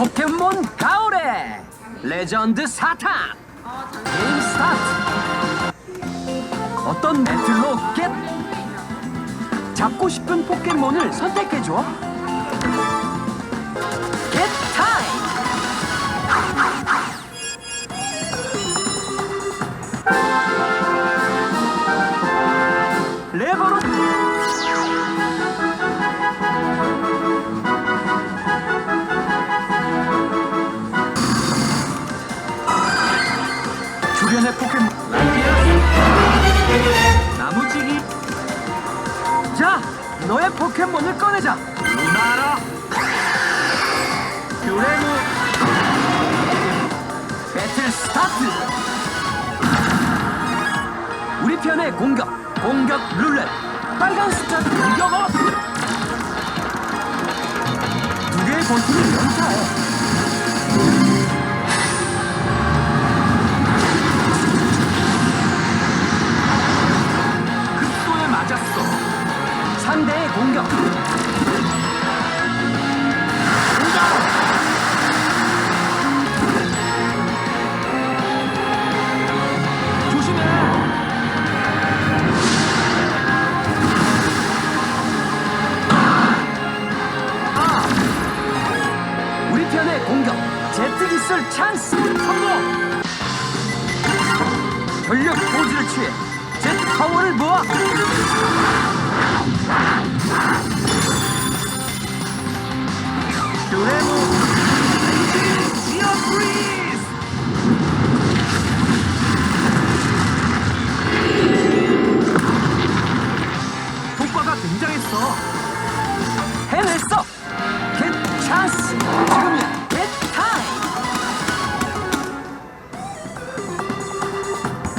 포켓몬 가오레 레전드 사탕. 게임 스타트. 어떤 배틀로 겟 잡고 싶은 포켓몬을 선택해줘. 겟 타임. 레버로 나무지기. 자 너의 포켓몬을 꺼내자. 루나라. 듀레무. 배틀 스타트. 우리 편의 공격 공격 룰렛. 빨간 숫자 공격 업. 두 개의 버튼을 연타해 상대의 공격. 아! 기술 찬스. 성공. 전력 포즈를 취해 제트 파워를 모아.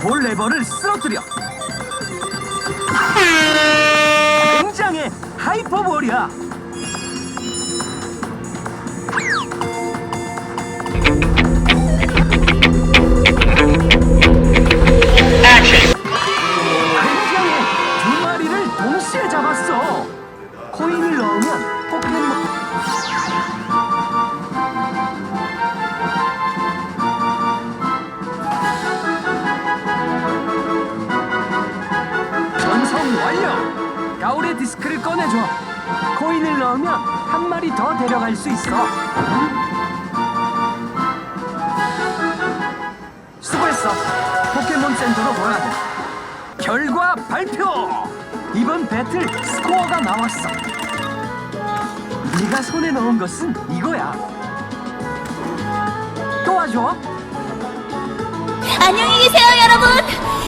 볼 레버를 쓰러뜨려. 굉장해 하이퍼볼이야. 굉장해 두 마리를 동시에 잡았어. 코인을 넣으면 가오레 디스크를 꺼내줘 코인을 넣으면 한 마리 더 데려갈 수 있어 수고했어 포켓몬 센터로 돌아가 돼 결과 발표! 이번 배틀 스코어가 나왔어. 네가 손에 넣은 것은 이거야. 도와줘. 안녕히 계세요, 여러분.